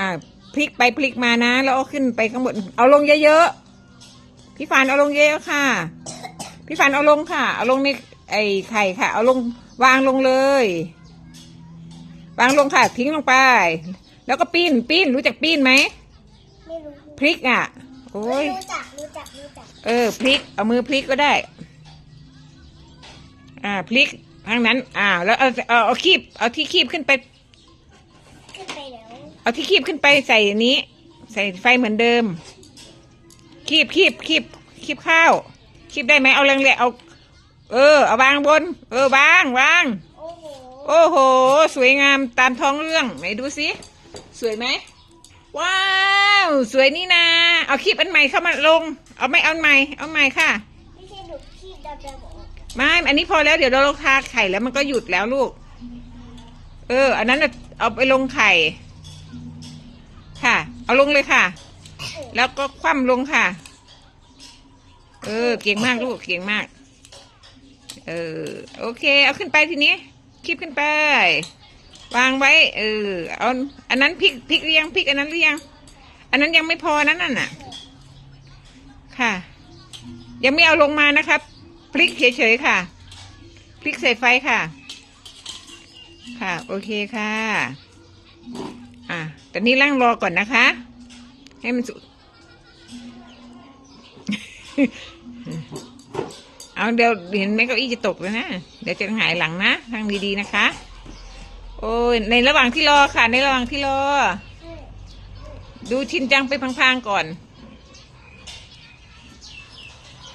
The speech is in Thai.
อ่าพลิกไปพลิกมานะ แล้วเอาขึ้นไปข้างบน เอาลงเยอะๆ พี่ฟานเอาลงเยอะๆค่ะ พี่ฟานเอาลงค่ะ เอาลงในไอ้ไข่ค่ะ เอาลงวางลงเลย วางลงค่ะ ทิ้งลงไป แล้วก็ปิ้นปิ้นรู้จักปิ้นไหมไม่รู้พลิกอะ โอ้ย รู้จักรู้จักรู้จักเออพลิก เอามือพลิกก็ได้ อ่าพลิกทางนั้น อ่า แล้วเอาเอาเอาคีบเอาที่คีบขึ้นไป ขึ้นไปแล้ว เอาที่คีบขึ้นไปใส่อันนี้ ใส่ไฟเหมือนเดิม คีบคีบคีบคีบข้าว คีบได้ไหมเอาแรงเลยเอา เออ เอาวางบน เออวางวางโอ้โหโอ้โหสวยงามตามท้องเรื่องไหนดูสิสวยไหมว้าว สวยนี่นาเอาคีบอันใหม่เข้ามาลง เอาไม่เอาอันใหม่ เอาใหม่ค่ะ ไม่ใช่หนูคีบดำๆออกไม่อันนี้พอแล้วเดี๋ยวเราลงทาไข่แล้วมันก็หยุดแล้วลูก เออ อันนั้นน่ะเอาไปลงไข่ ค่ะ เอาลงเลยค่ะ แล้วก็คว่ำลงค่ะ เออ เก่งมากลูก เก่งมาก เออ โอเค เอาขึ้นไปทีนี้ คลิปขึ้นไป วางไว้ เออ เอา อันนั้นพริกพริกหรือยังพริกอันนั้นหรือยังอันนั้นยังไม่พอนั้นน่ะ ค่ะ ยังไม่เอาลงมานะครับพลิกเฉยๆค่ะพลิกใส่ไฟค่ะ ค่ะ โอเคค่ะ ตอนนี้ร่างรอก่อนนะคะ ให้มันสุดเอาเดี๋ยวเห็นไหมเก้าอี้จะตกแล้วนะ เดี๋ยวจะหายหลังนะทางดีๆนะคะ โอ้ยในระหว่างที่รอค่ะ ในระหว่างที่รอ ดูชินจังไปพังๆก่อน